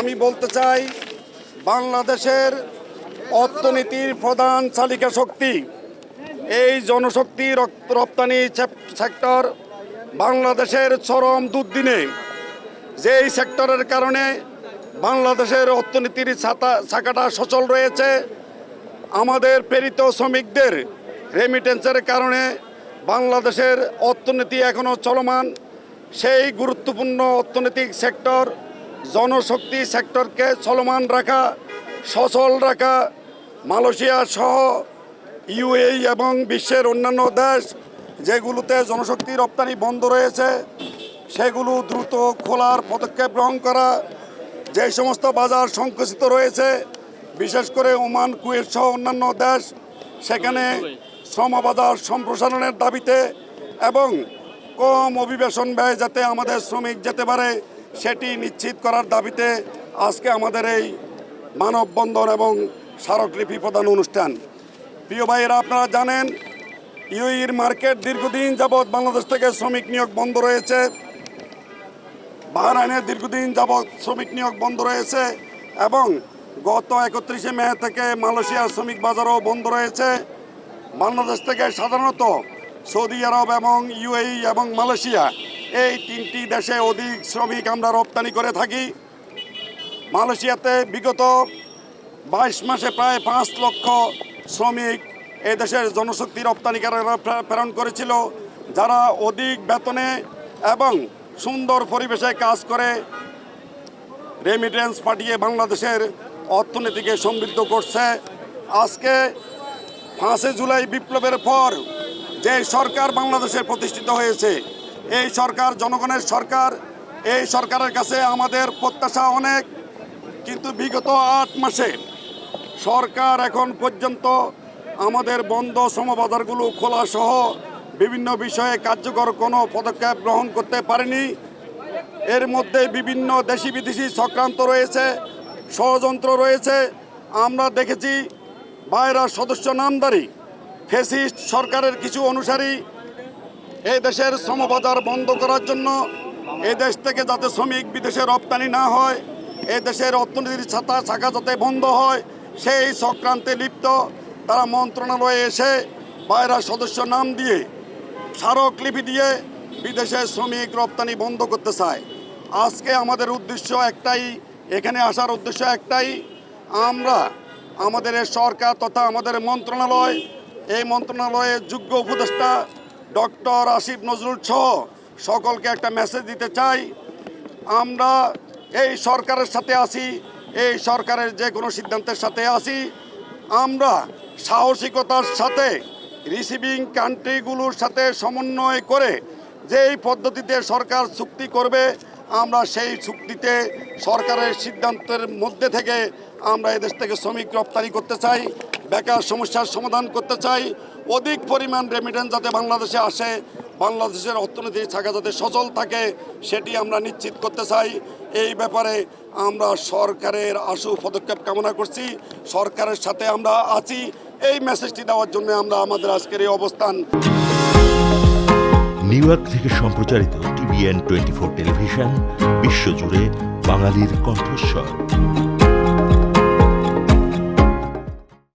আমি বলতে চাই, বাংলাদেশের অর্থনীতির প্রধান চালিকা শক্তি এই জনশক্তি রপ্তানি সেক্টর বাংলাদেশের চরম দুর্দিনে। যেই সেক্টরের কারণে বাংলাদেশের অর্থনীতির ছাতা চাকাটা সচল রয়েছে, আমাদের প্রেরিত শ্রমিকদের রেমিটেন্সের কারণে বাংলাদেশের অর্থনীতি এখনও চলমান। সেই গুরুত্বপূর্ণ অর্থনৈতিক সেক্টর জনশক্তি সেক্টরকে চলমান রাখা, সচল রাখা, মালয়েশিয়া সহ ইউএই এবং বিশ্বের অন্যান্য দেশ যেগুলোতে জনশক্তি রপ্তানি বন্ধ রয়েছে, সেগুলো দ্রুত খোলার পদক্ষেপ গ্রহণ করা, যে সমস্ত বাজার সংকুচিত রয়েছে, বিশেষ করে ওমান, কুয়েত সহ অন্যান্য দেশ, সেখানে শ্রমবাজার সম্প্রসারণের দাবিতে এবং কম অভিবেশন ব্যয় যাতে আমাদের শ্রমিক যেতে পারে সেটি নিশ্চিত করার দাবিতে আজকে আমাদের এই মানববন্ধন এবং স্মারকলিপি প্রদান অনুষ্ঠান। প্রিয় ভাইয়েরা, আপনারা জানেন, ইউইর মার্কেট দীর্ঘদিন যাবৎ বাংলাদেশ থেকে শ্রমিক নিয়োগ বন্ধ রয়েছে। বাহরাইনের দীর্ঘদিন যাবৎ শ্রমিক নিয়োগ বন্ধ রয়েছে এবং গত একত্রিশে মে থেকে মালয়েশিয়ার শ্রমিক বাজারও বন্ধ রয়েছে। বাংলাদেশ থেকে সাধারণত সৌদি আরব এবং ইউএই এবং মালয়েশিয়া এই তিনটি দেশে অধিক শ্রমিক আমরা রপ্তানি করে থাকি। মালয়েশিয়াতে বিগত বাইশ মাসে প্রায় পাঁচ লক্ষ শ্রমিক এই দেশের জনশক্তি রপ্তানিকাররা প্রে- প্রেরণ করেছিল, যারা অধিক বেতনে এবং সুন্দর পরিবেশে কাজ করে রেমিটেন্স পাঠিয়ে বাংলাদেশের অর্থনীতিকে সমৃদ্ধ করছে। আজকে পাঁচই জুলাই বিপ্লবের পর যে সরকার বাংলাদেশে প্রতিষ্ঠিত হয়েছে এই সরকার, জনগণের সরকার, এই সরকারের কাছে আমাদের প্রত্যাশা অনেক, কিন্তু বিগত আট মাসে সরকার এখন পর্যন্ত আমাদের বন্ধ সমবাজারগুলো খোলা সহ বিভিন্ন বিষয়ে কার্যকর কোনো পদক্ষেপ গ্রহণ করতে পারেনি। এর মধ্যে বিভিন্ন দেশি বিদেশি চক্রান্ত রয়েছে, ষড়যন্ত্র রয়েছে। আমরা দেখেছি বাইরা সদস্য নামদারি, ফেসিস্ট সরকারের কিছু অনুসারী এই দেশের শ্রমবাজার বন্ধ করার জন্য এই দেশ থেকে যাতে শ্রমিক বিদেশে রপ্তানি না হয় এই দেশের অর্থনীতির ছাতা শাখা যাতে বন্ধ হয়, সেই চক্রান্তে লিপ্ত তারা মন্ত্রণালয়ে এসে বাইরা সদস্য নাম দিয়ে স্মারকলিপি দিয়ে বিদেশে শ্রমিক রপ্তানি বন্ধ করতে চায়। আজকে আমাদের উদ্দেশ্য একটাই, এখানে আসার উদ্দেশ্য একটাই, আমরা আমাদের সরকার তথা আমাদের মন্ত্রণালয়, এই মন্ত্রণালয়ের যোগ্য উপদেষ্টা ডক্টর আসিফ নজরুল সহ সকলকে একটা মেসেজ দিতে চাই। আমরা এই সরকারের সাথে আছি, এই সরকারের যে কোনো সিদ্ধান্তের সাথে আছি। আমরা সাহসিকতার সাথে রিসিভিং কান্ট্রিগুলোর সাথে সমন্বয় করে যেই পদ্ধতিতে সরকার চুক্তি করবে, আমরা সেই চুক্তিতে সরকারের সিদ্ধান্তের মধ্যে থেকে আমরা এদেশ থেকে শ্রমিক রপ্তানি করতে চাই। বেকার সমস্যার সমাধান করতে চাই। অধিক পরিমাণ রেমিটেন্স যাতে বাংলাদেশে আসে, বাংলাদেশের অর্থনীতির থাকা যাতে সচল থাকে, সেটি আমরা নিশ্চিত করতে চাই। এই ব্যাপারে আমরা সরকারের আশু পদক্ষেপ কামনা করছি। সরকারের সাথে আমরা আছি। এই মেসেজটি দেওয়ার জন্য আমরা আমাদের আজকের এই অবস্থান। নিউ ইয়র্ক থেকে সম্প্রচারিত টিভিএন টোয়েন্টি ফোর টেলিভিশন, বিশ্বজুড়ে বাঙালির কণ্ঠস্বর।